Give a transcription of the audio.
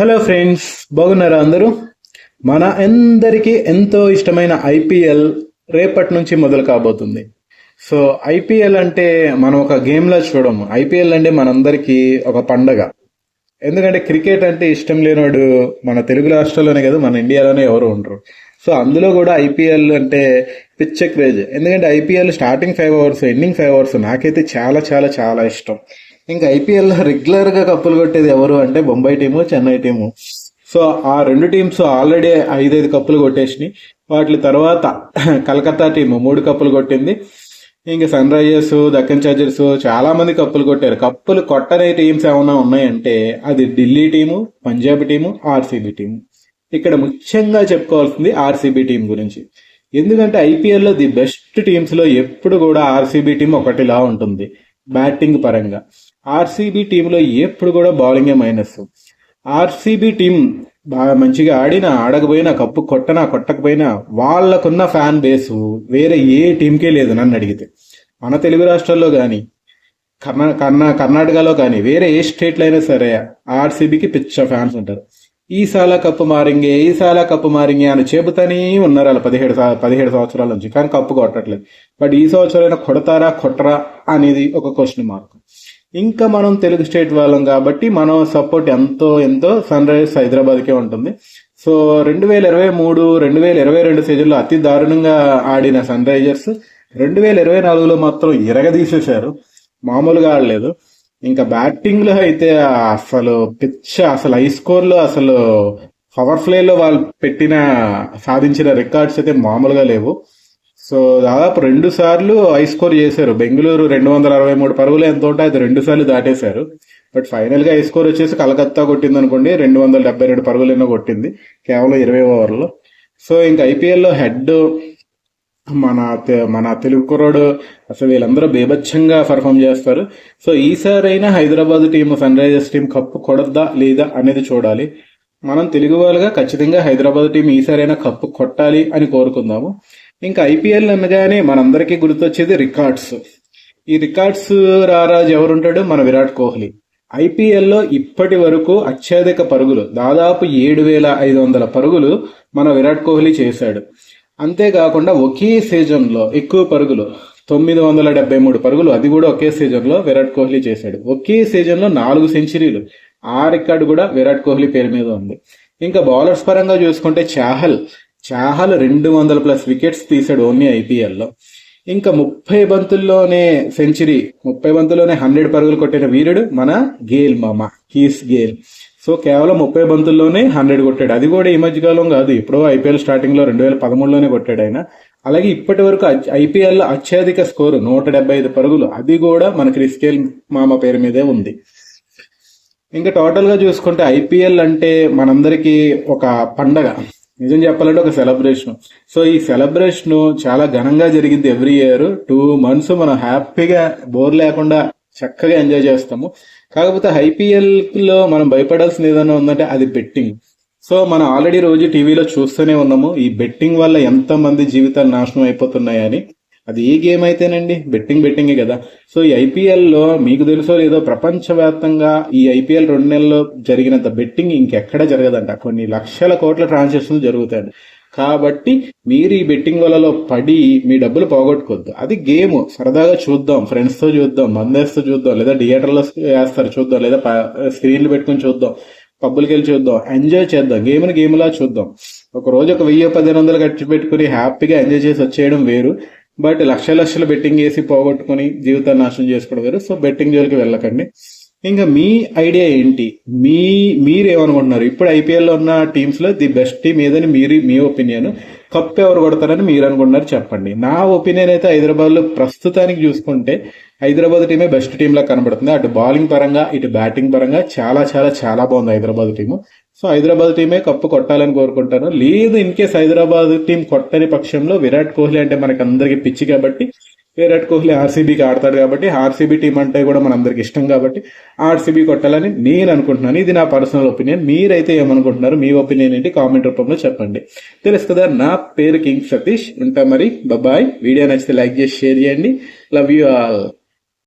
Hello friends బాగున్నారా అందరూ? మన అందరికీ ఎంతో ఇష్టమైన ఐపీఎల్ రేపటి నుంచి మొదలు కాబోతుంది. సో ఐపీఎల్ అంటే మనం ఒక గేమ్లా చూడము ఐపీఎల్ అంటే మనందరికీ ఒక పండగ. ఎందుకంటే క్రికెట్ అంటే ఇష్టం లేనివాడు మన తెలుగు రాష్ట్రాల్లోనే కదా మన ఇండియాలోనే ఎవరు ఉండరు. సో అందులో కూడా ఐపీఎల్ అంటే పిచ్చ క్రేజ్ ఎందుకంటే IPL starting five hours ending five hours నాకైతే చాలా చాలా చాలా ఇష్టం. ఇంకా ఐపీఎల్లో రెగ్యులర్గా కప్పులు కొట్టేది ఎవరు అంటే Bombay team Chennai team so ఆ రెండు టీమ్స్ ఆల్రెడీ ఐదైదు కప్పులు కొట్టేసినాయి. వాటి తర్వాత కలకత్తా టీము మూడు కప్పులు కొట్టింది. ఇంకా సన్ రైజర్స్ దక్కన్ చార్జర్స్ చాలా మంది కప్పులు కొట్టారు. కప్పులు కొట్టని టీమ్స్ ఏమైనా ఉన్నాయంటే అది Delhi team Punjab team RCB team ఇక్కడ ముఖ్యంగా చెప్పుకోవాల్సింది ఆర్సీబీ టీం గురించి. ఎందుకంటే ఐపీఎల్లో ది బెస్ట్ టీమ్స్లో ఎప్పుడు కూడా ఆర్సీబీ టీం ఒకటిలా ఉంటుంది. బ్యాటింగ్ పరంగా. ఆర్సీబీ టీంలో ఎప్పుడు కూడా బౌలింగే మైనస్. ఆర్సీబీ టీం బాగా మంచిగా ఆడినా ఆడకపోయినా కప్పు కొట్టనా కొట్టకపోయినా వాళ్ళకున్న ఫ్యాన్ బేస్ వేరే ఏ టీంకే లేదు నన్ను అడిగితే. మన తెలుగు రాష్ట్రాల్లో కానీ కర్ణా కర్ణా కర్ణాటకలో కానీ వేరే ఏ స్టేట్లో అయినా సరే ఆర్సీబీకి పిచ్చ ఫ్యాన్స్ ఉంటారు. ఈ సాల కప్పు మారింగే ఈ సాల కప్పు మారింగే అని చెబుతానే ఉన్నారు అలా పదిహేడు పదిహేడు సంవత్సరాల నుంచి. కానీ కప్పు కొట్టట్లేదు. బట్ ఈ సంవత్సరం కొడతారా కొట్టరా అనేది ఒక క్వశ్చన్ మార్క్ ఇంకా మనం తెలుగు స్టేట్ వాళ్ళం కాబట్టి మనం సపోర్ట్ ఎంతో ఎంతో సన్ రైజర్స్ హైదరాబాద్కే ఉంటుంది. సో రెండు వేల ఇరవై మూడు రెండు వేల ఇరవై రెండు సీజన్లో అతి దారుణంగా ఆడిన సన్ రైజర్స్ రెండు వేల ఇరవై నాలుగులో మాత్రం ఇరగదీసేశారు. మామూలుగా ఆడలేదు. ఇంకా బ్యాటింగ్లో అయితే అసలు పిచ్చ అసలు హై స్కోర్లో అసలు పవర్ ప్లే లో వాళ్ళు పెట్టిన సాధించిన రికార్డ్స్ అయితే మామూలుగా లేవు. సో దాదాపు రెండు సార్లు హై స్కోర్ చేశారు. బెంగళూరు రెండు వందల అరవై మూడు పరుగులు ఎంత ఉంటే అది రెండు సార్లు దాటేశారు. బట్ ఫైనల్గా హై స్కోర్ వచ్చేసి కలకత్తా కొట్టింది అనుకోండి రెండు వందల డెబ్బై రెండు పరుగులు ఎన్నో కొట్టింది కేవలం ఇరవై ఓవర్లో. సో ఇంకా ఐపీఎల్లో హెడ్ మన మన తెలుగు కుర్రాడు అసలు వీళ్ళందరూ బేభత్సంగా పర్ఫామ్ చేస్తారు. సో ఈసారి అయినా Hyderabad team Sunrisers team cup కొడద్దా లేదా అనేది చూడాలి. మనం తెలుగు వాళ్ళుగా ఖచ్చితంగా హైదరాబాద్ టీం ఈసారైనా కప్పు కొట్టాలి అని కోరుకుందాము. ఇంకా ఐపీఎల్ అనగానే మనందరికీ గుర్తొచ్చేది రికార్డ్స్. ఈ రికార్డ్స్ రారాజు ఎవరుంటాడు? మన విరాట్ కోహ్లీ. ఐపీఎల్లో ఇప్పటి వరకు అత్యధిక పరుగులు దాదాపు ఏడు వేల ఐదు వందల పరుగులు మన విరాట్ కోహ్లీ చేశాడు. అంతేకాకుండా ఒకే సీజన్లో ఎక్కువ పరుగులు తొమ్మిది వందల డెబ్బై మూడు పరుగులు అది కూడా ఒకే సీజన్లో విరాట్ కోహ్లీ చేశాడు. ఒకే సీజన్లో నాలుగు సెంచరీలు ఆ రికార్డు కూడా విరాట్ కోహ్లీ పేరు మీద ఉంది. ఇంకా బౌలర్స్ పరంగా చూసుకుంటే చాహల్ చాహల్ రెండు వందల ప్లస్ వికెట్స్ తీశాడు ఓన్లీ ఐపీఎల్లో. ఇంకా ముప్పై బంతుల్లోనే సెంచరీ ముప్పై బంతుల్లోనే హండ్రెడ్ పరుగులు కొట్టిన వీరుడు మన గేల్ మామ కీస్ గేల్. సో కేవలం ముప్పై బంతుల్లోనే హండ్రెడ్ కొట్టాడు. అది కూడా ఈ మధ్యకాలం కాదు. ఎప్పుడో ఐపీఎల్ స్టార్టింగ్లో రెండు వేల పదమూడులోనే కొట్టాడు ఆయన. అలాగే ఇప్పటి వరకు ఐపీఎల్ అత్యధిక స్కోరు నూట డెబ్బై ఐదు పరుగులు. అది కూడా మన క్రిస్కేల్ మామ పేరు మీదే ఉంది. ఇంకా టోటల్గా చూసుకుంటే ఐపీఎల్ అంటే మనందరికీ ఒక పండగ. నిజం చెప్పాలంటే ఒక సెలబ్రేషన్ సో ఈ సెలబ్రేషన్ చాలా ఘనంగా జరిగింది ఎవ్రీ ఇయర్. టూ మంత్స్ మనం హ్యాపీగా బోర్ లేకుండా చక్కగా ఎంజాయ్ చేస్తాము. కాకపోతే ఐపీఎల్లో మనం భయపడాల్సిన ఏదైనా ఉందంటే అది బెట్టింగ్. సో మనం ఆల్రెడీ రోజు టీవీలో చూస్తూనే ఉన్నాము. ఈ బెట్టింగ్ వల్ల ఎంత మంది జీవితాలు నాశనం అయిపోతున్నాయని అది ఏ గేమ్ అయితేనండి? బెట్టింగ్ బెట్టింగే కదా. సో ఈ ఐపీఎల్లో మీకు తెలుసో లేదో ప్రపంచవ్యాప్తంగా ఈ ఐపీఎల్ రెండు నెలల్లో జరిగినంత బెట్టింగ్ ఇంకెక్కడ జరగదంట. కొన్ని లక్షల కోట్ల ట్రాన్సాక్షన్స్ జరుగుతాయండి. కాబట్టి మీరు ఈ బెట్టింగ్ వలలో పడి మీ డబ్బులు పోగొట్టుకోవద్దు. అది గేమ్. సరదాగా చూద్దాం. ఫ్రెండ్స్తో చూద్దాం. మందేస్తో చూద్దాం. లేదా థియేటర్లో వేస్తారు చూద్దాం. లేదా స్క్రీన్లు పెట్టుకుని చూద్దాం. పబ్బులకి వెళ్ళి చూద్దాం. ఎంజాయ్ చేద్దాం. గేమ్ని గేమ్లా చూద్దాం. ఒక రోజు ఒక వెయ్యి పదిహేను వందలు ఖర్చు పెట్టుకుని హ్యాపీగా ఎంజాయ్ చేసి వచ్చేయడం వేరు. బట్ లక్ష లక్షలు బెట్టింగ్ వేసి పోగొట్టుకుని జీవితాన్ని నాశనం చేసుకోవడం వేరు. సో బెట్టింగ్ జోలికి వెళ్ళకండి. ఇంకా మీ ఐడియా ఏంటి? మీ మీరేమనుకుంటున్నారు? ఇప్పుడు ఐపీఎల్లో ఉన్న టీమ్స్లో ది బెస్ట్ టీం ఏదని మీరు మీ ఒపీనియన్ కప్ ఎవరు కొడతారని మీరు అనుకుంటున్నారు చెప్పండి. నా ఒపీనియన్ అయితే హైదరాబాద్లో ప్రస్తుతానికి చూసుకుంటే హైదరాబాద్ టీమే బెస్ట్ టీమ్ లా కనబడుతుంది. అటు బౌలింగ్ పరంగా ఇటు బ్యాటింగ్ పరంగా చాలా చాలా చాలా బాగుంది హైదరాబాద్ టీము సో హైదరాబాద్ టీమే కప్పు కొట్టాలని కోరుకుంటాను. లేదు ఇన్ కేస్ హైదరాబాద్ టీం కొట్టని పక్షంలో విరాట్ కోహ్లీ అంటే మనకి అందరికి పిచ్చి కాబట్టి విరాట్ కోహ్లీ ఆర్సీబీకి ఆడతాడు కాబట్టి ఆర్సీబీ టీం అంటే కూడా మనందరికి ఇష్టం కాబట్టి ఆర్సీబీ కొట్టాలని నేను అనుకుంటున్నాను. ఇది నా పర్సనల్ ఒపీనియన్ మీరైతే ఏమనుకుంటున్నారు? మీ ఒపీనియన్ ఏంటి? కామెంట్ రూపంలో చెప్పండి. తెలుసు కదా నా పేరు కింగ్ సతీష్. ఉంటా మరి. బాయ్ వీడియో నచ్చితే లైక్ చేసి షేర్ చేయండి. Love you all